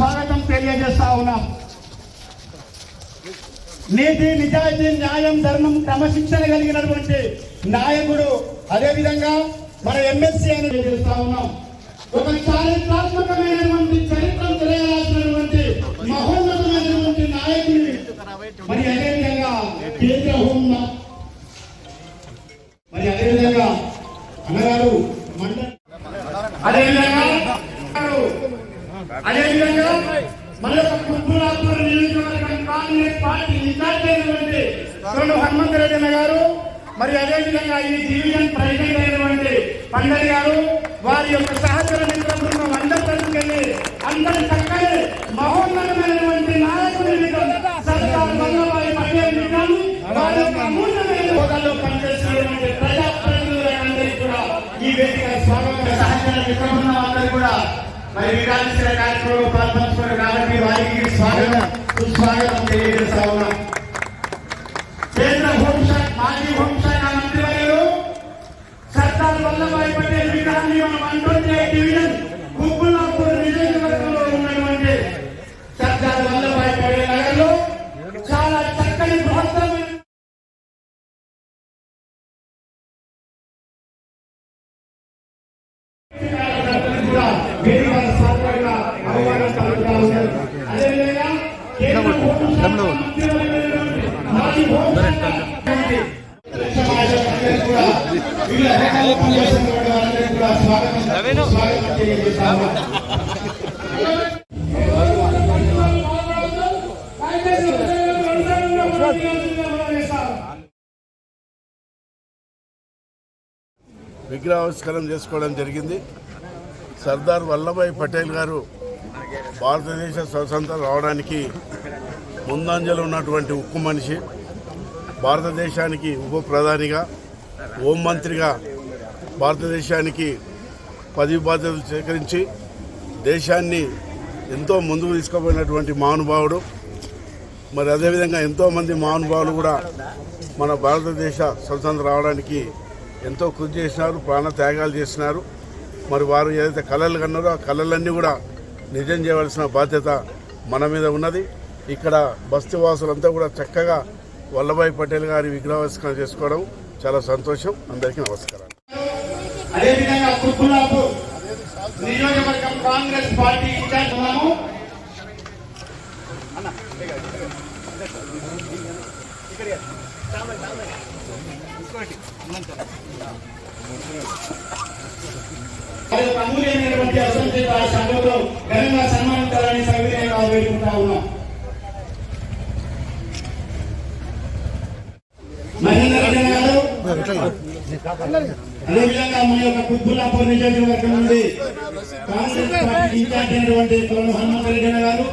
స్వాగతం తెలియజేస్తా ఉన్నాం. నీతి నిజాయితీ న్యాయం ధర్మం క్రమశిక్షణ కలిగినటువంటి నాయకుడు అదేవిధంగా మన ఎమ్మెల్సీ అని తెలియజేస్తా ఉన్నాం. ఒక చారిత్రాత్మకమైనటువంటి చరిత్ర తెలియాల్సినటువంటి మహోన్నతమైనటువంటి నాయకుడిని మరి అదేవిధంగా కేంద్ర హోం మరి అదేవిధంగా అన్నగారు మండలి అదేవిధంగా అదేవిధంగా మన యొక్క కుర్బులాపూర్ నియోజకవర్గం కాంగ్రెస్ పార్టీ ఇన్ఛార్జ్ అయినటువంటి రెండు హనుమంతరెడ్డి అన్న గారు మరి అదేవిధంగా ఈ డివిజన్ ప్రెసిడెంట్ అయినటువంటి పండరి గారు వారి యొక్క సహచర మిత్ర బృందం అందరి తరఫుకెళ్ళి అందరి చక్కని మహోన్నతమైనటువంటి నాయకుడి సర్దార్ వల్లభాయ్ పటేల్ విగ్రహం వారి యొక్క అమూల్యమైన హోదాలో పనిచేస్తున్నటువంటి ప్రజాప్రతినిధులందరికీ కూడా ఈ వేదిక స్వాగత సహచర మిత్ర బృందం అందరూ కూడా. మరి వికాసించిన కార్యక్రమంలో పాల్పంచుకున్న కాబట్టి వారికి స్వాగతం. సుస్వాగతం తెలియజేస్తా ఉన్నాం. కేంద్ర హోంశాఖ మాజీ హోంశాఖ మంత్రి వర్యులు సర్దార్ వల్లభాయ్ పటేల్ విగ్రహాన్ని మనం అంటుంది డివిజన్ గుబ్బులాపూర్ నియోజకవర్గంలో ఉన్నటువంటి సర్దార్ వల్లభాయ్ పటేల్ నగర్లో చాలా చక్కని బృహత్తరమైన కూడా వేదిక సాధారణంగా అవమానం కలుగుతా ఉన్నారు. అదేవిధంగా కేంద్ర హోంశాఖ మంత్రివర్యులు మాజీ హోంశాఖ మంత్రి సమాజం కూడా వీళ్ళ హోదాలో పనిచేస్తున్న వారందరికీ కూడా స్వాగతం స్వాగతం తెలియజేస్తా ఉన్నాం. విగ్రహావిష్కరణ చేసుకోవడం జరిగింది. సర్దార్ వల్లభాయ్ పటేల్ గారు భారతదేశ స్వతంత్రం రావడానికి ముందంజలు ఉన్నటువంటి ఉక్కు మనిషి భారతదేశానికి ఉప ప్రధానిగా హోంమంత్రిగా భారతదేశానికి పదవి బాధ్యతలు స్వీకరించి దేశాన్ని ఎంతో ముందుకు తీసుకుపోయినటువంటి మహానుభావుడు. మరి అదేవిధంగా ఎంతోమంది మహానుభావులు కూడా మన భారతదేశ స్వతంత్రం రావడానికి ఎంతో కృషి చేసినారు ప్రాణ త్యాగాలు చేసినారు. మరి వారు ఏదైతే కళలు కన్నారో ఆ కళలన్నీ కూడా నిజం చేయవలసిన బాధ్యత మన మీద ఉన్నది. ఇక్కడ బస్తి వాసులంతా కూడా చక్కగా వల్లభాయ్ పటేల్ గారి విగ్రహావిష్కరణ చేసుకోవడం చాలా సంతోషం. అందరికీ నమస్కారం. అదేవిధంగా నియోజకవర్గం కాంగ్రెస్ పార్టీ ఇన్ఛార్జ్ ఉన్నాము అమూల్యమైనటువంటి అసెంబ్లీ ఘనంగా సన్మానించాలని సవినయంగా వేడుకుంటా ఉన్నాం మహేందర్ రెడ్డి గారు అదేవిధంగా మన యొక్క కుత్బుల్లాపూర్ నియోజకవర్గం నుండి కాంగ్రెస్ పార్టీ ఇన్ఛార్జ్ అయినటువంటి కొలను హనుమంతరెడ్డి గారు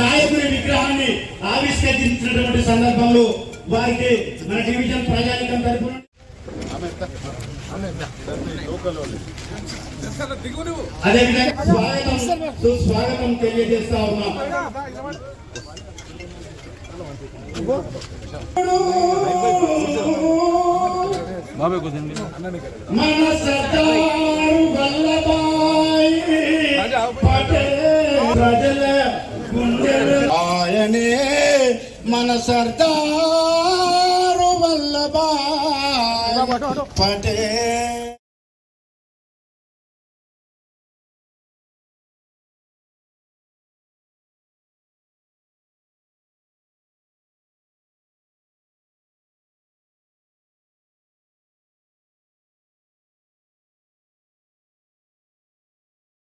నాయకుడి విగ్రహాన్ని ఆవిష్కరించినటువంటి సందర్భంలో వారికి మన డివిజన్ ప్రజానికం తరఫున అదేవిధంగా స్వాగతం సుస్వాగతం తెలియజేస్తా ఉన్నాం. మన సర్దారు వల్లభాయ్ ప్రజల ఆయనే మన సర్దారు వల్లభాయ్ పటేల్